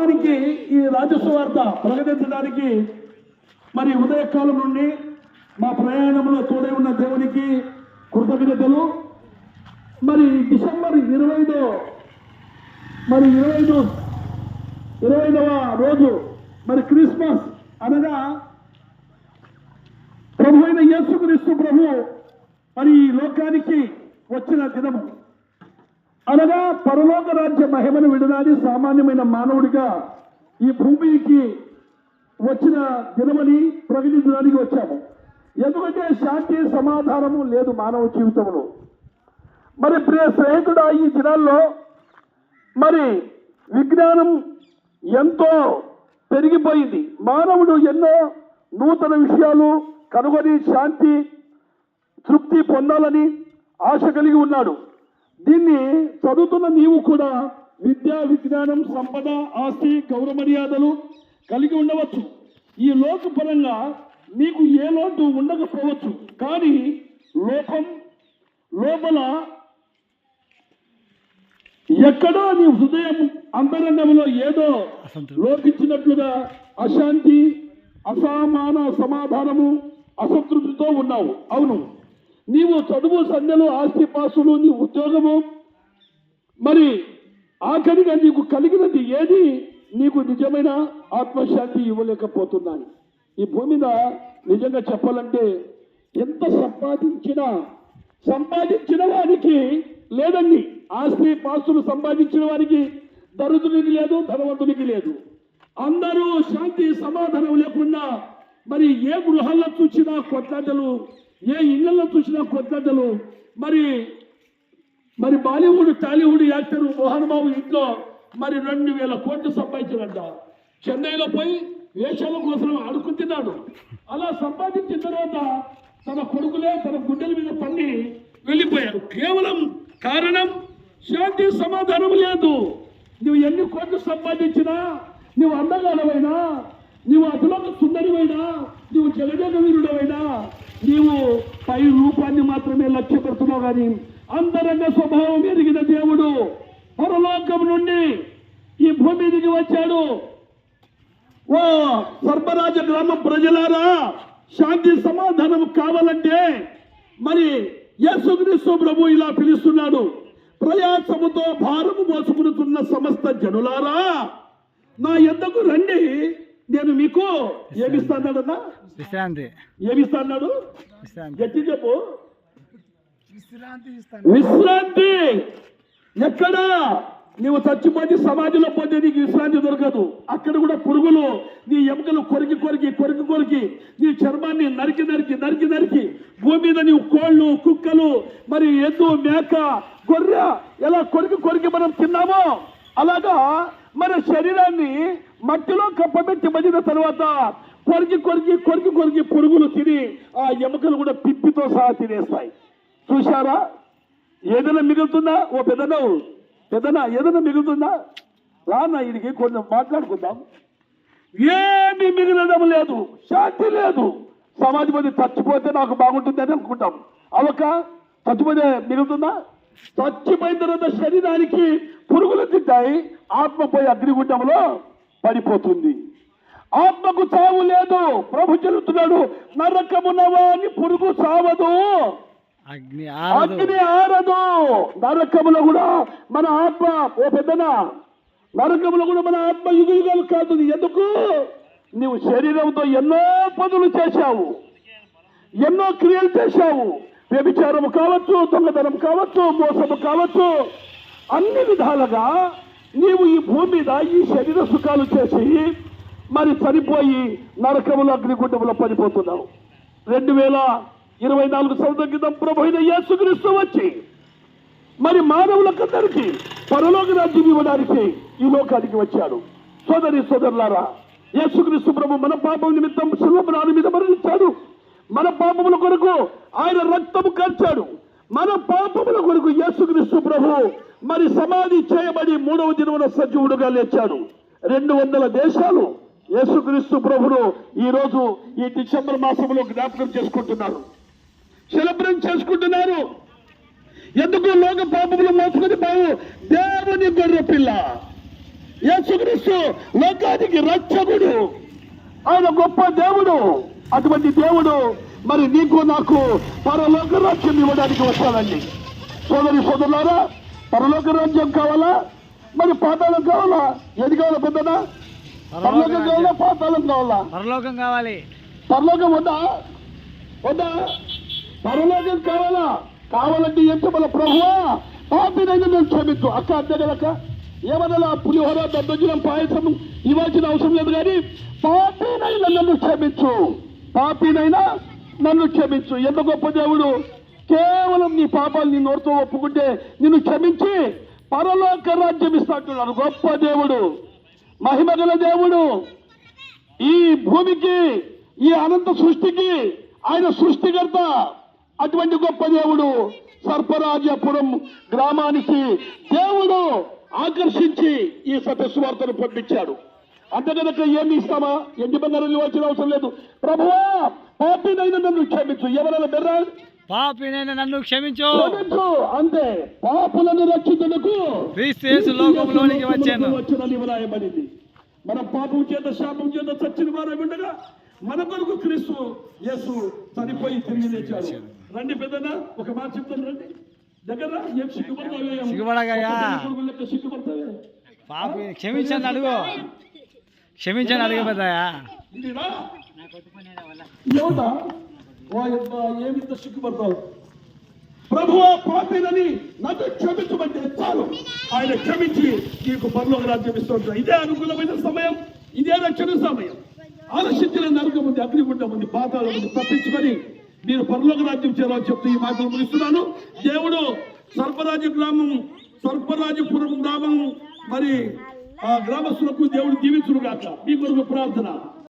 దానికి ఈ రాజస్వార్త ప్రకటించడానికి మరి ఉదయకాలం నుండి మా ప్రయాణంలో తోడే ఉన్న దేవునికి కృతజ్ఞతలు. మరి డిసెంబర్ ఇరవై ఐదో మరి ఇరవై ఐదు ఇరవై ఐదవ రోజు మరి క్రిస్మస్ అనగా ప్రభు అయిన యేసుక్రీస్తు ప్రభు మరి ఈ లోకానికి వచ్చిన దినము. అనగా పరలోక రాజ్య మహిమను విడనాడి సామాన్యమైన మానవుడిగా ఈ భూమికి వచ్చిన దినమని ప్రకటించడానికి వచ్చాము. ఎందుకంటే శాంతి సమాధానము లేదు మానవ జీవితంలో. మరి ప్రియ స్నేహితుడా ఈ దినాల్లో మరి విజ్ఞానం ఎంతో పెరిగిపోయింది. మానవుడు ఎన్నో నూతన విషయాలు కనుగొని శాంతి తృప్తి పొందాలని ఆశ కలిగి ఉన్నాడు. దీన్ని చదువుతున్న నీవు కూడా విద్య విజ్ఞానం సంపద ఆస్తి గౌరవ మర్యాదలు కలిగి ఉండవచ్చు. ఈ లోకపరంగా నీకు ఏ లోటు ఉండకపోవచ్చు. కానీ లోకం లోపల ఎక్కడో నీ హృదయం అంతరంగంలో ఏదో లోపించినట్లుగా అశాంతి అసమాన సమాధానము అసంతృప్తితో ఉన్నావు. అవును. నీవు చదువు సంధ్యలు ఆస్తి పాసులు నీ ఉద్యోగము. మరి ఆఖరిగా నీకు కలిగినది ఏది? నీకు నిజమైన ఆత్మశాంతి ఇవ్వలేకపోతున్నాను. ఈ భూమి మీద నిజంగా చెప్పాలంటే ఎంత సంపాదించినా సంపాదించిన వారికి లేదండి. ఆస్తి పాస్తులు సంపాదించిన వారికి దరిద్రునికి లేదు ధనవంతునికి లేదు. అందరూ శాంతి సమాధానం లేకుండా మరి ఏ గృహాల్లో చూసినా కొట్లాటలు ఏ ఇళ్ళలో చూసినా కొట్లాటలు. మరి మరి Bollywood Tollywood actor Mohan Babu ఇంట్లో మరి రెండు వేల కోట్లు సంపాదించినట్ట చెన్నైలో పోయి వేషాల కోసం అడుగుతున్నాడు అలా సంపాదించిన తర్వాత తన కొడుకులే తన గుండెల మీద పన్ని వెళ్ళిపోయారు. కేవలం కారణం శాంతి సమాధానం లేదు. నువ్వు ఎన్ని కోట్లు సంపాదించినా నువ్వు అందగాడవైనా నువ్వు అతులకు సుందరివైనా నువ్వు జగజగ వీరుడవైనా నీవు పై రూపాన్ని మాత్రమే లక్ష్య పెడుతున్నావు కానీ అంతరంగ స్వభావం ఎరిగిన దేవుడు పరలోకం నుండి ఈ భూమి దిగి వచ్చాడు. ఓ సర్పరాజ గ్రామ ప్రజలారా శాంతి సమాధానం కావాలంటే మరి యేసుక్రీస్తు ప్రభు ఇలా పిలుస్తున్నాడు. ప్రయాసముతో భారము మోసుకునుతున్న సమస్త జనులారా నా ఎద్దకు రండి. నేను మీకు ఏమిస్తాడన్నా విశ్రాంతి. ఏమిస్తాడు గట్టి చెప్పు. విశ్రాంతి ఎక్కడా? నీవు చచ్చిపోతే సమాధిలో పోతే నీకు విశ్రాంతి దొరకదు. అక్కడ కూడా పురుగులు నీ ఎముకలు కొరికి కొరికి కొరికి కొరికి నీ చర్మాన్ని నరికి నరికి నరికి నరికి భూమి మీద నీవు కోళ్ళు కుక్కలు మరి ఎద్దు మేక గొర్రె ఎలా కొరికి కొరికి మనం తిన్నామో అలాగా మన శరీరాన్ని మట్టిలో కప్పబెట్టి మదిన తర్వాత కొరికి కొరికి కొరికి కొరికి పురుగులు తిని ఆ ఎముకలు కూడా పిప్పితో సహా తినేస్తాయి. చూశారా? ఏదైనా మిగులుతుందా? ఓ పెద్దనవు పెద్దనా ఏదైనా మిగులుతుందా? రానా ఇడికి కొంచెం మాట్లాడుకుందాం. ఏమీ మిగలడం లేదు. శాంతి లేదు. సమాజం అది చచ్చిపోతే నాకు బాగుంటుంది అని అనుకుంటాం. అవక? చచ్చిపోతే మిగులుతుందా? చచ్చిపోయిన తర్వాత శరీరానికి పురుగులు తింటాయి. ఆత్మ పోయి అగ్నిగుండంలో పడిపోతుంది. ఆత్మకు చావు లేదు. ప్రభు చెబుతున్నాడు నరకమున వాని పురుగు చావదు. అగ్ని ఆరదు. అగ్ని ఆరదు. నరకములో కూడా మన ఆత్మ ఓ పెద్దన నరకములో కూడా మన ఆత్మ యుగయుగాలు కాదు. ఎందుకు? నీవు శరీరంతో ఎన్నో పనులు చేశావు. ఎన్నో క్రియలు చేశావు. వ్యభిచారము కావచ్చు దొంగతనం కావచ్చు మోసము కావచ్చు అన్ని విధాలుగా నీవు ఈ భూమి మీద ఈ శరీర సుఖాలు చేసి మరి చనిపోయి నరకములు అగ్నిగుండములో పడిపోతున్నావు. రెండు వేల ఇరవై నాలుగు సంవత్సరం క్రితం ప్రభు యేసుక్రీస్తు వచ్చి మరి మానవులకందరికీ పరలోక రాజ్యం ఇవ్వడానికి ఈ లోకానికి వచ్చాడు. సోదరి సోదరులారా యేసుక్రీస్తు ప్రభు మన పాపం నిమిత్తం శిల్వపురాణి మీద మరణించాడు. మన పాపముల కొరకు ఆయన రక్తము కార్చాడు. మన పాపముల కొరకు యేసుక్రీస్తు ప్రభు మరి సమాధి చేయబడి మూడవ దినమున సజీవుడుగా లేచాడు. రెండు వందల దేశాలు యేసుక్రీస్తు ప్రభును ఈరోజు ఈ డిసెంబర్ మాసంలో జ్ఞాపకం చేసుకుంటున్నారు. సెలబ్రేట్ చేసుకుంటున్నారు. ఎందుకు లోక పాపములు మోసుకొని బావు దేవుని గొర్రె పిల్ల. యేసుక్రీస్తు లోకానికి రక్షకుడు. ఆయన గొప్ప దేవుడు. అటువంటి దేవుడు మరి నీకు నాకు పరలోక రాజ్యం ఇవ్వడానికి వచ్చాడండి. సోదరి సోదరులారా పరలోక రాజ్యం కావాలా? మరి పాతాళం కావాలా? ఏది కావాలా పెద్దనా పరలోకం కావాలా? పాతాళం కావాలా? పరలోకం కావాలి. పరలోకం వద్దా? వద్దా? పరలోకం కావాలా? కావాలంటే ఎంత మన ప్రభువా? పాపినైనా నేను క్షమించు. అక్క అంతే కదక్క ఏమన్నా పులిహోర దద్దోజనం పాయసం ఇవ్వాల్సిన అవసరం లేదు కానీ పాపినైనా నన్ను క్షమించు. పాపినైనా నన్ను క్షమించు. ఎంత గొప్ప దేవుడు? కేవలం నీ పాపాలు నీ నోరుతో ఒప్పుకుంటే నిన్ను క్షమించి పరలోక రాజ్యం ఇస్తాడు. గొప్ప దేవుడు మహిమగల దేవుడు. ఈ భూమికి ఈ అనంత సృష్టికి ఆయన సృష్టికర్త. అటువంటి గొప్ప దేవుడు సర్పరాజపురం గ్రామానికి దేవుడు ఆకర్షించి ఈ సత్యస్వార్తను పంపించాడు. అంతే ఏమి ఇస్తామా? ఎండి బంగారం ఇవ్వాల్సిన అవసరం లేదు. ప్రభువా పాపినైనా నన్ను క్షమించు. ఎవరైనా బెర్రా? పాపినైనా నన్ను క్షమించు. అంతే. పాపులను రక్షించుటకు క్రీస్తు యేసు లోకంలోనికి వచ్చాను. వచ్చునని వ్రాయబడింది మన పాపం చేత శాపం చేత చచ్చిన వారు ఉండగా మన కొరకు క్రీస్తు యేసు చనిపోయి తిరిగి లేచాడు. రండి పెద్దనా ఒక మాట చెప్తాను రండి. దగ్గర ఏం సిగ్గుపడతావే? సిగ్గుపడతావే? పాపి క్షమించండి అడుగు. క్షమించండి అడుగు పెద్దయా ఇది ఏమింత సిగ్గుపడతావు? ప్రభువా పాపినని నన్ను క్షమించమంటే చాలు. ఆయన క్షమించి నీకు పరలోక రాజ్యం ఇస్తుంటాడు ఇదే అనుకూలమైన సమయం ఇదే రక్షణ సమయం. ఆలస్యించిన నరకం ఉంది అగ్నిగుండం ఉంది పాతాళం ఉంది. తప్పించుకొని మీరు పరలోక రాజ్యం చేరాలని చెప్తూ ఈ మాటలు ముగిస్తున్నాను. దేవుడు సర్పరాజు గ్రామం సర్పరాజపురం గ్రామం మరి ఆ గ్రామస్తులకు దేవుడు దీవించును కాక మీ కొరకు ప్రార్థన.